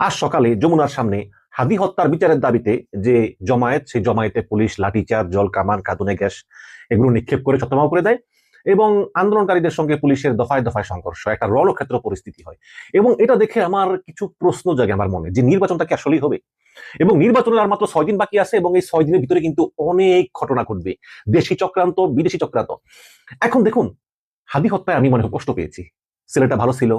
আজ সকালে যমুনার সামনে হাদি হত্যার বিচারের দাবিতে যে জমায়েত, সেই জমায়েতে পুলিশ লাঠিচার্জ, জল কামান কাঁদুনে গ্যাস এগুলো নিক্ষেপ করে চত্বরমাও করে দেয় এবং আন্দোলনকারীদের সঙ্গে পুলিশের দফায় দফায় সংঘর্ষ, একটা রণক্ষেত্র পরিস্থিতি হয়। এবং এটা দেখে আমার কিছু প্রশ্ন জাগে আমার মনে যে নির্বাচনটা কি আসলেই হবে? এবং নির্বাচনের আর মাত্র ছয় দিন বাকি আছে এবং এই ছয় দিনের ভিতরে কিন্তু অনেক ঘটনা ঘটবে। দেশি চক্রান্ত, বিদেশি চক্রান্ত। এখন দেখুন, হাদি হত্যায় আমি মনে কষ্ট পেয়েছি। ছেলেটা ভালো ছিল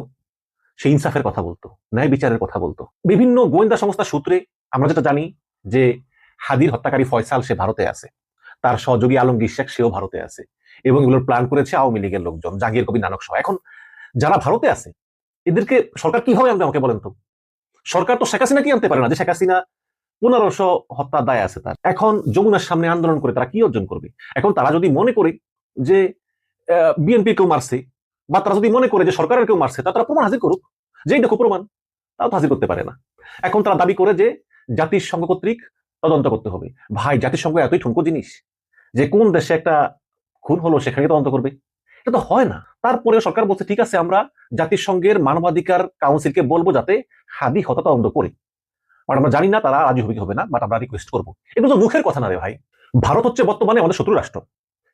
সে ইনসাফের কথা বলতো, ন্যায় বিচারের কথা বলতো। বিভিন্ন গোয়েন্দা সংস্থা সূত্রে আমরা যেটা জানি যে হাদির হত্যাকারী ফয়সাল সে ভারতে আছে। তার সহযোগী আলমগীর শেখ সেও ভারতে আছে এবং এগুলোর প্ল্যান করেছে আওয়ামী লীগের লোকজন জাগির কবি নানক সহ। এখন যারা ভারতে আছে, এদেরকে সরকার কীভাবে আনবে আমাকে বলেন তো? সরকার তো শেখ হাসিনা কি আনতে পারে না যে শেখ হাসিনা পনেরোশো হত্যার দায় আছে তার। এখন যমুনার সামনে আন্দোলন করে তারা কি অর্জন করবে? এখন তারা যদি মনে করে যে বিএনপি কেউ মারছে বা তারা যদি মনে করে যে সরকারের কেউ মারছে, তা তারা প্রমাণ হাজির করুক। যেই দেখো প্রমাণ তাও তো হাজির করতে পারে না। এখন তারা দাবি করে যে জাতিসংঘ কর্তৃক তদন্ত করতে হবে। ভাই, জাতিসংঘ এতই ঠুনকো জিনিস যে কোন দেশে একটা খুন হলো সেখানে তদন্ত করবে। এটা তো হয় না। তারপরে সরকার বলছে, ঠিক আছে, আমরা জাতিসংঘের মানবাধিকার কাউন্সিলকে বলব যাতে হাদি হত্যা তদন্ত করে। বাট আমরা জানি না তারা রাজি হবে হবে না, বাট আমরা রিকোয়েস্ট করব। এগুলো তো মুখের কথা না রে ভাই। ভারত হচ্ছে বর্তমানে আমাদের শত্রু রাষ্ট্র।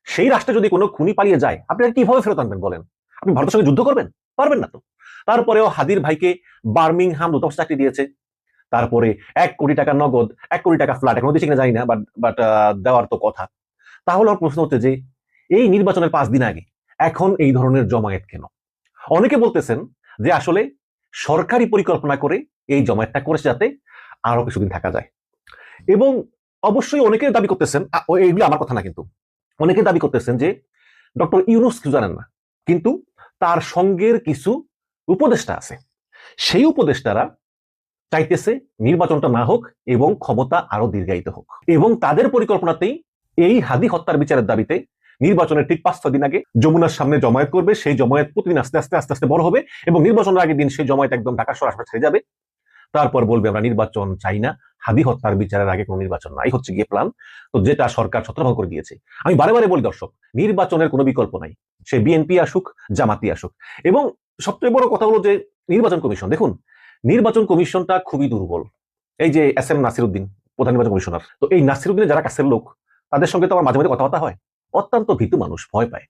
সেই রাষ্ট্রে যদি কোনো খুনি পালিয়ে যায়, আপনি আর কীভাবে ফেরত আনবেন বলেন? আপনি ভারতের সঙ্গে যুদ্ধ করবেন? পারবেন না তো। তারপরেও হাদির ভাইকে বার্মিংহাম দূতাবাস চাকরি দিয়েছে। তারপরে এক কোটি টাকা নগদ এক কোটি টাকা ফ্ল্যাট এখন কিনা জানি না বাট বাট দেওয়ার তো কথা। তাহলে আমার প্রশ্ন হচ্ছে যে এই নির্বাচনের পাঁচ দিন আগে এখন এই ধরনের জমায়েত কেন? অনেকে বলতেছেন যে আসলে সরকারি পরিকল্পনা করে এই জমায়েতটা করেছে যাতে আরও কিছুদিন থাকা যায়। এবং অবশ্যই অনেকে দাবি করতেছেন আ, আমার কথা না কিন্তু। অনেকে দাবি করতেছেন যে ডক্টর ইউনুস কিছু জানেন না। কিন্তু তার সঙ্গের কিছু উপদেষ্টা আছে। সেই উপদেষ্টারা চাইতেছে নির্বাচনটা না হোক এবং ক্ষমতা আরও দীর্ঘায়িত হোক। এবং তাদের পরিকল্পনাতেই এই হাদি হত্যার বিচারের দাবিতে নির্বাচনের ঠিক পাঁচ ছয় দিন আগে যমুনার সামনে জমায়েত করবে। সেই জমায়েত প্রতিদিন আস্তে আস্তে আস্তে আস্তে বড় হবে এবং নির্বাচনের আগের দিন সেই জমায়েত একদম ঢাকা আশপাশ ছেড়ে যাবে। তারপর বলবে, আমরা নির্বাচন চাই না। হাদি হত্যার বিচারের আগে কোনো নির্বাচন নাই, হচ্ছে গিয়ে প্ল্যান তো যেটা সরকার ছত্রভঙ্গ করে দিয়েছে। আমি বারে বারে বলি দর্শক, নির্বাচনের কোনো বিকল্প নাই। সে বিএনপি আসুক, জামাতি আসুক। এবং সবচেয়ে বড় কথা হলো যে, নির্বাচন কমিশন, দেখুন, নির্বাচন কমিশনটা খুবই দুর্বল। এই যে এস এম নাসিরুদ্দিন, প্রধান নির্বাচন কমিশনার, তো এই নাসিরুদ্দিনের যারা কাছের লোক, তাদের সঙ্গে তো আমার মাঝে মাঝে কথাবার্তা হয়। অত্যন্ত ভীতু মানুষ, ভয় পায়।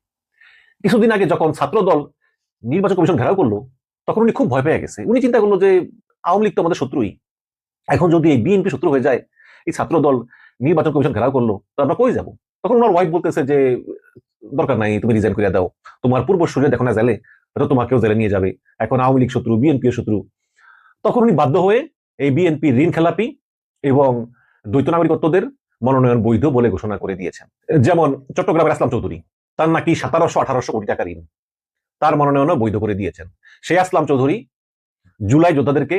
কিছুদিন আগে যখন ছাত্র দল নির্বাচন কমিশন ঘেরাও করল, তখন উনি খুব ভয় পেয়ে গেছে। উনি চিন্তা করল যে, আওয়ামী লীগ তো আমাদের শত্রুই। এখন যদি এই বিএনপি শত্রু হয়ে যায়, এই ছাত্র দল নির্বাচন কমিশন ঘেরাও করল, তো আমরা কই যাব? তখন ওনার ওয়াইফ বলতেছে যে, দরকার নাই, তুমি রিজাইন করে দাও। তোমার পূর্ব সূর্য দেখো না জেলে তো তোমাকেও জেলে নিয়ে যাবে। এখন আওয়ামী লীগ শত্রু, বিএনপিও শত্রু। তখন উনি বাধ্য হয়ে এই বিএনপি ঋণ খেলাপি এবং দ্বৈত নাগরিকত্বদের মনোনয়ন বৈধ বলে ঘোষণা করে দিয়েছেন। যেমন চট্টগ্রামের আসলাম চৌধুরী, তার নাকি সাতারোশো আঠারোশো কোটি টাকা ঋণ, তার মনোনয়নও বৈধ করে দিয়েছেন। সেই আসলাম চৌধুরী, জুলাই যোদ্ধাদেরকে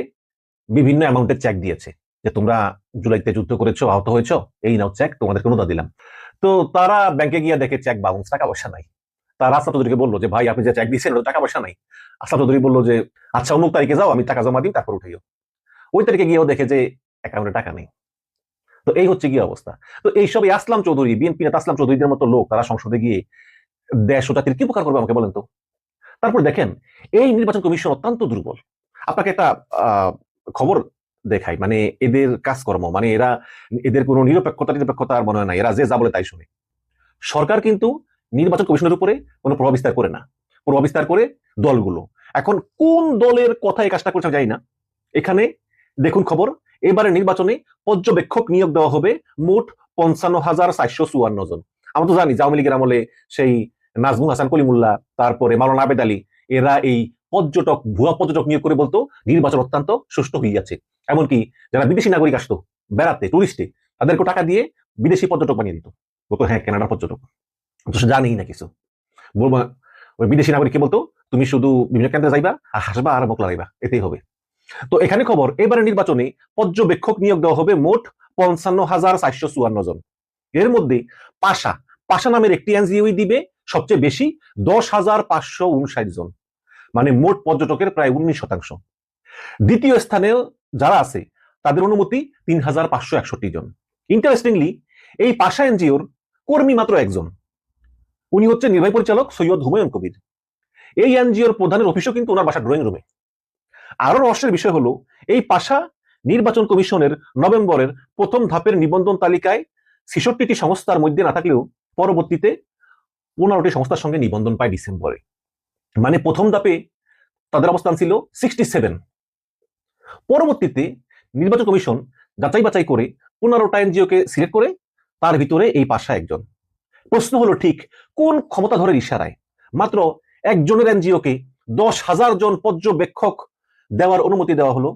বিভিন্ন অ্যামাউন্টের চেক দিয়েছে। যে তোমরা জুলাইতে যুদ্ধ করেছ, আহত হয়েছো, এই নাও চেক তোমাদের অনুদা দিলাম। তো তারা ব্যাংকে গিয়ে দেখে চেক বাউন্স টাকা পয়সা নাই। তার আসলাম চৌধুরীকে বলল যে, ভাই, আপনি যে চেক দিয়েছেন টাকা পয়সা নাই। আসলাম চৌধুরী বলল যে আচ্ছা অমুক তারিখে যাও, আমি টাকা জমা দিই, তারপর উঠাইও। ওই তারিখে গিয়েও দেখে যে অ্যাকাউন্টে টাকা নেই। তো এই হচ্ছে কি অবস্থা। তো এইসব এই আসলাম চৌধুরী বিএনপি নেতা আসলাম চৌধুরীদের মতো লোক, তারা সংসদে গিয়ে দেশ ও জাতির কি উপকার করবে আমাকে বলেন তো? তারপর দেখেন, এই নির্বাচন কমিশন অত্যন্ত দুর্বল। আপনাকে একটা খবর দেখাই মানে এদের কাজকর্ম মানে এরা এদের কোনো নিরপেক্ষতা নিরপেক্ষতা আর মনে হয় না, এরা যে যা বলে তাই শুনে। সরকার কিন্তু নির্বাচন কমিশনের উপরে কোনো প্রভাব বিস্তার করে না। প্রভাব বিস্তার করে দলগুলো। এখন কোন দলের কথা এই কাজটা করছে জানি না। এখানে দেখুন খবর এবারে নির্বাচনে পর্যবেক্ষক নিয়োগ দেওয়া হবে মোট পঞ্চান্ন হাজার চারশো চুয়ান্ন জন। আমরা তো জানি যে আওয়ামী লীগের আমলে সেই নাজমুল হাসান, কলিমুল্লাহ, তারপরে মাওলানা আবেদ আলী, এরা এই পর্যটক, ভুয়া পর্যটক নিয়োগ করে বলতো, নির্বাচন অত্যন্ত সুষ্ঠু যাচ্ছে। এমনকি যারা বিদেশি নাগরিক আসতো, বেড়াতে টুরিস্টে তাদেরকে টাকা দিয়ে বিদেশি পর্যটক বানিয়ে দিত। বলতো হ্যাঁ কেনাডার পর্যটক। জানেই না কিছু। বলব, ওই বিদেশি নাগরিককে বলতো, তুমি শুধু বিভিন্ন কেন্দ্রে যাইবা আর হাসবা আর মোকলা রাইবা। এতেই হবে। তো এখানে খবর এবারে নির্বাচনে পর্যবেক্ষক নিয়োগ দেওয়া হবে মোট পঞ্চান্ন হাজার চারশো চুয়ান্ন জন। এর মধ্যে পাশা পাশা নামের একটি এনজিওই দিবে সবচেয়ে বেশি দশ হাজার পাঁচশো উনষাট জন। মানে মোট পর্যটকের প্রায় উনিশ শতাংশ। দ্বিতীয় স্থানে যারা আছে, তাদের অনুমতি তিন হাজার পাঁচশো একষট্টি জন। ইন্টারেস্টিংলি এই পাশা এনজিওর কর্মী মাত্র একজন। উনি হচ্ছে নির্বাহী পরিচালক সৈয়দ হুমায়ুন কবির। এই এনজিওর প্রধানের অফিসও কিন্তু ওনার বাসা ড্রয়িং রুমে আরও রহস্যের বিষয় হলো, এই পাশা নির্বাচন কমিশনের নভেম্বরের প্রথম ধাপের নিবন্ধন তালিকায় ছেষট্টিটি সংস্থার মধ্যে না থাকলেও পরবর্তীতে পনেরোটি সংস্থার সঙ্গে নিবন্ধন পায় ডিসেম্বরে। মানে প্রথম ধাপে তাদের অবস্থান ছিল সিক্সটি সেভেন পরবর্তীতে নির্বাচন কমিশন যাচাই বাছাই করে পনেরোটা এনজিওকে সিলেক্ট করে তার ভিতরে এই পাশা একজন। প্রশ্ন হলো, ঠিক কোন ক্ষমতাধরের ইশারায়? মাত্র একজনের এনজিওকে দশ হাজার জন পর্যবেক্ষক দেওয়ার অনুমতি দেওয়া হলো।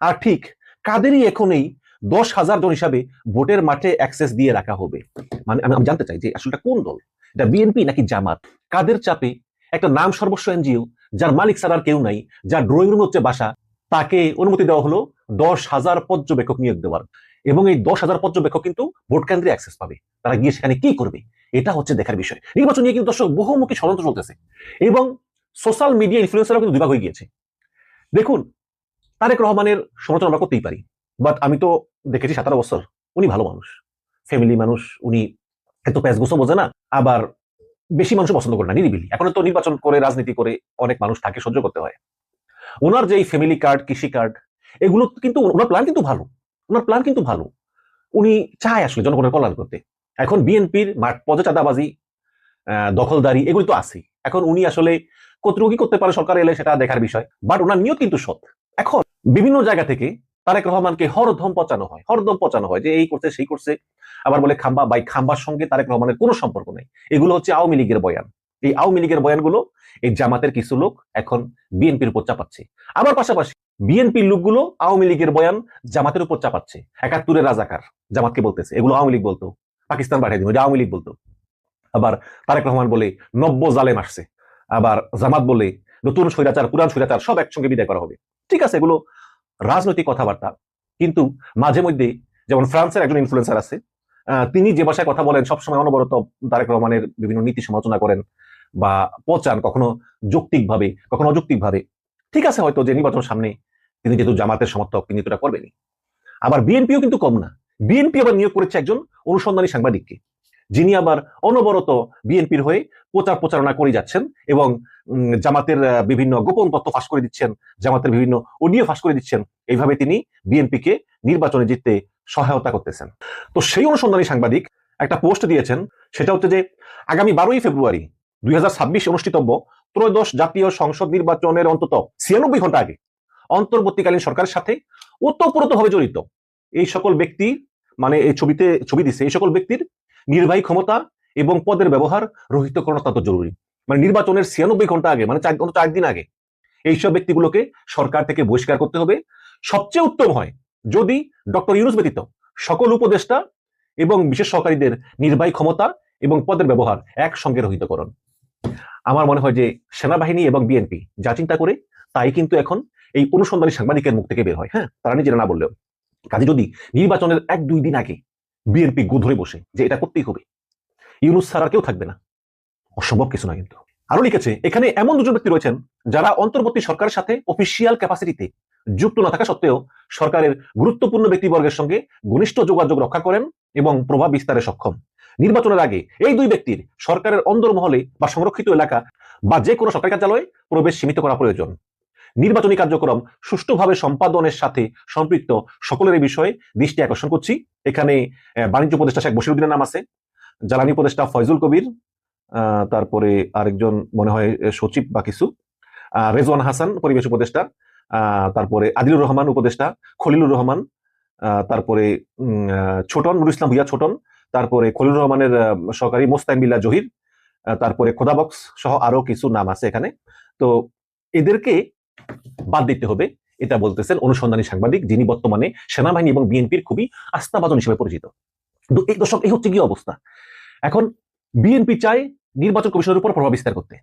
আর ঠিক কাদেরই এখন এই দশ হাজার জন হিসাবে ভোটের মাঠে অ্যাক্সেস দিয়ে রাখা হবে? মানে আমি আমি জানতে চাই যে আসলে কোন দল? এটা বিএনপি নাকি জামাত? কাদের চাপে একটা নাম সর্বস্ব এনজিও, যার মালিক ছাড়া আর কেউ নাই, যার ড্রয়িং রুম হচ্ছে বাসা, তাকে অনুমতি দেওয়া হলো দশ হাজার পর্যবেক্ষক নিয়োগ দেওয়ার। এবং এই দশ হাজার পর্যবেক্ষক কিন্তু ভোট কেন্দ্রে অ্যাক্সেস পাবে। তারা গিয়ে সেখানে কি করবে? এটা হচ্ছে দেখার বিষয়। নির্বাচন নিয়ে কিন্তু দর্শক বহুমুখী ষড়যন্ত্র চলতেছে। এবং সোশ্যাল মিডিয়া ইনফ্লুয়েন্সারও কিন্তু দুভাগ হয়ে গিয়েছে। দেখুন, তারেক রহমানের সমালোচনা আমরা করতেই পারি। বাট আমি তো দেখেছি সতেরো বছর, উনি ভালো মানুষ। ফ্যামিলি মানুষ, উনি এত প্যাঁচ গোসো বোঝে না। আবার বেশি মানুষ পছন্দ করে না, নিরিবিলি। এখন তো নির্বাচন করে, রাজনীতি করে অনেক মানুষ তাকে সহ্য করতে হয়। ওনার যে ফ্যামিলি কার্ড কৃষি কার্ড এগুলো কিন্তু ওনার প্ল্যান কিন্তু ভালো। ওনার প্ল্যান কিন্তু ভালো। উনি চায় আসলে জনগণের কল্যাণ করতে। এখন বিএনপির মাঠ পদে চাঁদাবাজি দখলদারি, এগুলি তো আছে এখন উনি আসলে কতটুকু কি করতে পারে সরকার এলে সেটা দেখার বিষয়। বাট ওনার নিয়ত কিন্তু সৎ। এখন বিভিন্ন জায়গা থেকে তারেক রহমানকে হরদম পচানো হয়, হরদম পচানো হয় যে এই করছে, সেই করছে। আবার বলে খাম্বা বাই খাম্বার সঙ্গে তারেক রহমানের কোনো সম্পর্ক নেই। এগুলো হচ্ছে আওয়ামী লীগের বয়ান। এই আওয়ামী লীগের বয়ানগুলো এই জামাতের কিছু লোক এখন বিএনপির উপর চাপাচ্ছে। আবার পাশাপাশি বিএনপির লোকগুলো আওয়ামী লীগের বয়ান জামাতের উপর চাপাচ্ছে। একাত্তরের রাজাকার জামাতকে বলতেছে। এগুলো আওয়ামী লীগ বলতো। পাকিস্তান পাঠিয়ে দিন আওয়ামী লীগ বলতো। আবার তারেক রহমান বলে, নব্য জালেম আসছে। আবার জামাত বলে, নতুন স্বৈরাচার, পুরান স্বৈরাচার, সব একসঙ্গে বিদায় করা হবে। ঠিক আছে, এগুলো রাজনৈতিক কথাবার্তা। কিন্তু মাঝে মধ্যে যেমন ফ্রান্সের একজন ইনফ্লুয়েন্সার আছে তিনি যে ভাষায় কথা বলেন, সবসময় অনবরত তারেক রহমানের বিভিন্ন নীতি সমালোচনা করেন বা পচান, কখনো যৌক্তিকভাবে, কখনো অযৌক্তিকভাবে। ঠিক আছে হয়তো যে নির্বাচন সামনে তিনি যেহেতু জামাতের সমর্থক, তিনি তো এটা করবেনই। আবার বিএনপিও কিন্তু কম না। বিএনপি আবার নিয়োগ করেছে একজন অনুসন্ধানী সাংবাদিককে, যিনি আবার অনবরত বিএনপির হয়ে প্রচার প্রচারণা করে যাচ্ছেন এবং জামাতের বিভিন্ন গোপন তথ্য ফাঁস করে দিচ্ছেন, জামাতের বিভিন্ন অডিও ফাঁস করে দিচ্ছেন। এইভাবে তিনি বিএনপিকে নির্বাচনে জিততে সহায়তা করতেছেন। তো সেই অনুসন্ধানী সাংবাদিক একটা পোস্ট দিয়েছেন, সেটা হচ্ছে যে আগামী বারোই ফেব্রুয়ারি দুই অনুষ্ঠিতব্য ত্রয়োদশ জাতীয় সংসদ নির্বাচনের অন্তত ছিয়ানব্বই ঘণ্টা আগে অন্তর্বর্তীকালীন সরকারের সাথে ওতপ্রোতভাবে জড়িত। এই সকল ব্যক্তি মানে এই ছবিতে, ছবি দিছে, এই সকল ব্যক্তির নির্বাহী ক্ষমতা এবং পদের ব্যবহার রহিত করা অত্যন্ত জরুরি। মানে নির্বাচনের ছিয়ানব্বই ঘণ্টা আগে মানে চার চার দিন আগে, এইসব ব্যক্তিগুলোকে সরকার থেকে বহিষ্কার করতে হবে। সবচেয়ে উত্তম হয় যদি ডক্টর ইউনুস ব্যতীত সকল উপদেষ্টা এবং বিশেষ সহকারীদের নির্বাহী ক্ষমতা এবং পদের ব্যবহার একসঙ্গে রহিতকরণ। আমার মনে হয় যে সেনাবাহিনী এবং বিএনপি যা চিন্তা করে, তাই কিন্তু এখন এই অনুসন্ধানী সাংবাদিকের মুখ থেকে বের হয়। হ্যাঁ তারা নিজেরা না বললেও। কাজে যদি নির্বাচনের এক দুই দিন আগে বিএনপি গু ধরে বসে যে এটা করতেই হবে, ইউনুস ছাড়া কেউ থাকবে না। অসম্ভব কিছু না কিন্তু। আরও লিখেছে, এখানে এমন দুজন ব্যক্তি রয়েছেন যারা অন্তর্বর্তী সরকারের সাথে অফিসিয়াল ক্যাপাসিটিতে যুক্ত না থাকা সত্ত্বেও সরকারের গুরুত্বপূর্ণ ব্যক্তিবর্গের সঙ্গে ঘনিষ্ঠ যোগাযোগ রক্ষা করেন এবং প্রভাব বিস্তারে সক্ষম। নির্বাচনের আগে এই দুই ব্যক্তির সরকারের অন্দরমহলে বা সংরক্ষিত এলাকা বা যে কোনো সরকারি কার্যালয়ে প্রবেশ সীমিত করা প্রয়োজন। নির্বাচনী কার্যক্রম সুষ্ঠুভাবে সম্পাদনের সাথে সম্পৃক্ত সকলের বিষয়ে দৃষ্টি আকর্ষণ করছি। এখানে বাণিজ্য উপদেষ্টা শেখ বসিরুদ্দিনের নাম আছে, জ্বালানি উপদেষ্টা ফয়জুল কবির তারপরে আরেকজন মনে হয় সচিব বা কিছু রেজওয়ান হাসান, পরিবেশ উপদেষ্টা তারপরে আদিলুর রহমান উপদেষ্টা, খলিলুর রহমান তারপরে ছোটন নুর ইসলাম ভুইয়া ছোটন, তারপরে খলিলুর রহমানের সহকারী মোস্তাইম বিল্লাহ জহির তারপরে খোদাবক্স সহ আরও কিছু নাম আছে এখানে। তো এদেরকে বাদ দিতে হবে, এটা বলতেছেন অনুসন্ধানী সাংবাদিক যিনি বর্তমানে সেনাবাহিনী এবং বিএনপির খুবই আস্থাভাজন হিসেবে পরিচিত। এই দর্শক, এই হচ্ছে কি অবস্থা? এখন বিএনপি চায় নির্বাচন কমিশনের উপর প্রভাব বিস্তার করতে।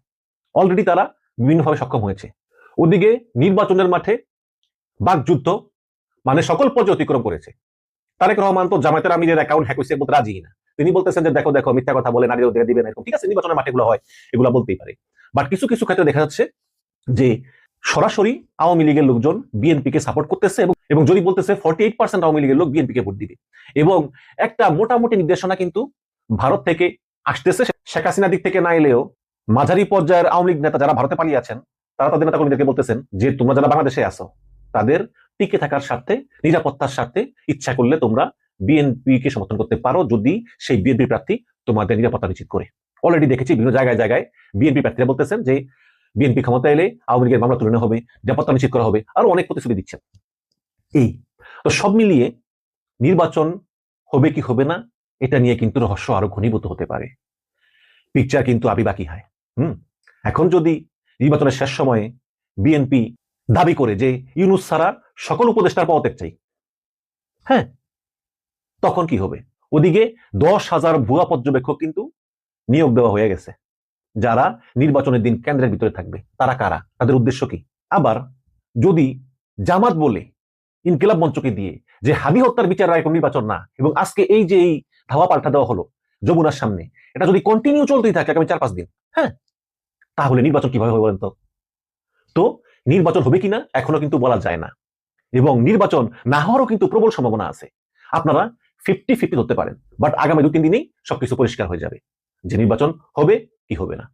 অলরেডি তারা বিভিন্নভাবে সক্ষম হয়েছে। ওদিকে নির্বাচনের মাঠে বাকযুদ্ধ মানে সকল পর্যায়ে অতিক্রম করেছে। তারেক রহমান তো জামায়াতের আমিরের অ্যাকাউন্ট হ্যাক হয়েছে বলতে রাজি না। তিনি বলতেছেন যে, দেখো দেখো, মিথ্যা কথা বলে নারীদের অধিকার দিবেন ঠিক আছে, নির্বাচনের মাঠে এগুলো হয়, এগুলো বলতেই পারে। বাট কিছু কিছু ক্ষেত্রে দেখা যাচ্ছে যে, সরাসরি আওয়ামী লীগের লোকজন বিএনপিকে সাপোর্ট করতেছে এবং যদি বলতেছে ফর্টি এইট পার্সেন্ট আওয়ামী লীগের লোক বিএনপিকে ভোট দিবে। এবং একটা মোটামুটি নির্দেশনা কিন্তু ভারত থেকে আসতেছে। শেখ হাসিনা দিক থেকে না এলেও মাঝারি পর্যায়ের আওয়ামী লীগ নেতা যারা ভারতে পালিয়ে আছেন তারা তাদের নেতা কর্মীদেরকে বলতেছেন যে তোমরা যারা বাংলাদেশে আসো তাদের টিকে থাকার স্বার্থে, নিরাপত্তার স্বার্থে ইচ্ছা করলে তোমরা বিএনপি কে সমর্থন করতে পারো যদি সেই বিএনপি প্রার্থী তোমাদের নিরাপত্তা নিশ্চিত করে। অলরেডি দেখেছি বিভিন্ন জায়গায় জায়গায় বিএনপি প্রার্থীরা বলতেছেন যে বিএনপি ক্ষমতা এলে আওয়ামী লীগের মামলা তুলে নেওয়া হবে, নিরাপত্তা নিশ্চিত করা হবে, আরও অনেক প্রতিশ্রুতি দিচ্ছেন। এই। তো সব মিলিয়ে নির্বাচন হবে কি হবে না, এটা নিয়ে কিন্তু রহস্য আরও ঘনীভূত হতে পারে। পিকচার কিন্তু আবি বাকি হয়। হুম? এখন যদি নির্বাচনের শেষ সময়ে বিএনপি দাবি করে যে ইউনুস ছাড়া সকল উপদেষ্টার পদত্যাগ চাই। হ্যাঁ তখন কি হবে? ওদিকে দশ হাজার ভুয়া পর্যবেক্ষক কিন্তু নিয়োগ দেওয়া হয়ে গেছে। যারা নির্বাচনের দিন কেন্দ্রের ভিতরে থাকবে, তারা কারা? তাদের উদ্দেশ্য কি? আবার যদি জামাত বলে ইনকিলাব মঞ্চকে দিয়ে যে হাবি হত্যার বিচার রায় কোনো নির্বাচন না এবং আজকে এই যে এই ধাওয়া পাল্টা দেওয়া হলো যমুনার সামনে, এটা যদি কন্টিনিউ চলতেই থাকে আগামী চার পাঁচ দিন হ্যাঁ তাহলে নির্বাচন কীভাবে হবে বলেন তো? তো নির্বাচন হবে কিনা এখনও কিন্তু বলা যায় না। এবং নির্বাচন না হওয়ারও কিন্তু প্রবল সম্ভাবনা আছে। আপনারা ফিফটি ফিফটি ধরতে পারেন। বাট আগামী দু তিন দিনেই সবকিছু পরিষ্কার হয়ে যাবে। যে নির্বাচন হবে কি হবে না।